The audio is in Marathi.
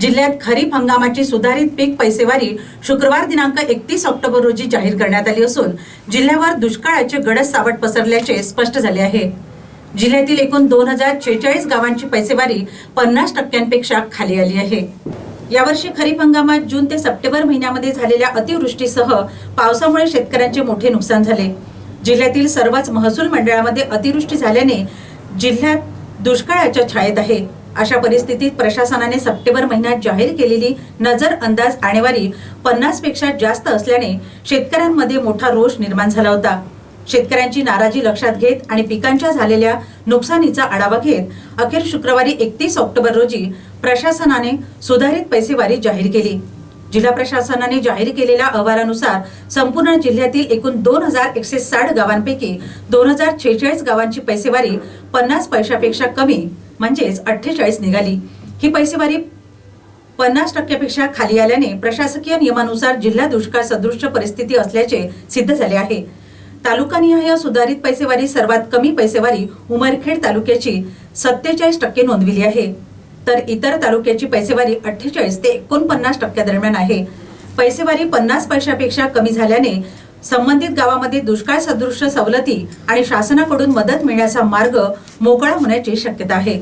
जिल्ह्यात खरीप हंगामाची सुधारित पीक पैसेवारी शुक्रवार दिनांक एकतीस ऑक्टोबर रोजी जाहीर करण्यात आली असून जिल्ह्यावर दुष्काळाचे गडद सावट पसरल्याचे स्पष्ट झाले आहे. जिल्ह्यातील एकूण दोन हजार छेचाळीस गावांची पैसेवारी पन्नास टक्क्यांपेक्षा खाली आली आहे. यावर्षी खरीप हंगामात जून ते सप्टेंबर महिन्यामध्ये झालेल्या अतिवृष्टीसह पावसामुळे शेतकऱ्यांचे मोठे नुकसान झाले. जिल्ह्यातील सर्वच महसूल मंडळामध्ये अतिवृष्टी झाल्याने जिल्ह्यात दुष्काळाच्या छायेत आहे. अशा परिस्थितीत प्रशासनाने सप्टेंबर महिन्यात जाहीर केलेली नजर अंदाज आणेवारी पन्नासपेक्षा जास्त असल्याने शेतकऱ्यांमध्ये मोठा रोष निर्माण झाला होता. शेतकऱ्यांची नाराजी लक्षात घेत आणि पिकांच्या झालेल्या नुकसानीचा आढावा घेत अखेर शुक्रवारी एकतीस ऑक्टोबर रोजी प्रशासनाने सुधारित पैसेवारी जाहीर केली. जिल्हा प्रशासनाने जाहीर केलेल्या अहवालानुसार संपूर्ण जिल्ह्यातील एकूण दोन हजार एकशे साठ गावांपैकी दोन हजार छेचाळीस गावांची पैसेवारी पन्नास पैशापेक्षा कमी म्हणजेच अठ्ठेचाळीस निघाली. ही पैसेवारी पन्नास टक्क्यापेक्षा खाली आल्याने प्रशासकीय नियमानुसार जिल्हा दुष्काळ सदृश परिस्थिती असल्याचे सिद्ध झाले आहे. तालुकानिहाय सुधारित पैसेवारी सर्वात कमी पैसेवारी उमरखेड तालुक्याची सत्तेचाळीस टक्के नोंदविली आहे. तर इतर तालुक्याची पैसेवारी अठ्ठेचाळीस ते एकोणपन्नास टक्क्या दरम्यान आहे. पैसेवारी पन्नास पैशापेक्षा कमी झाल्याने संबंधित गावामध्ये दुष्काळ सदृश सवलती आणि शासनाकडून मदत मिळण्याचा मार्ग मोकळा होण्याची शक्यता आहे.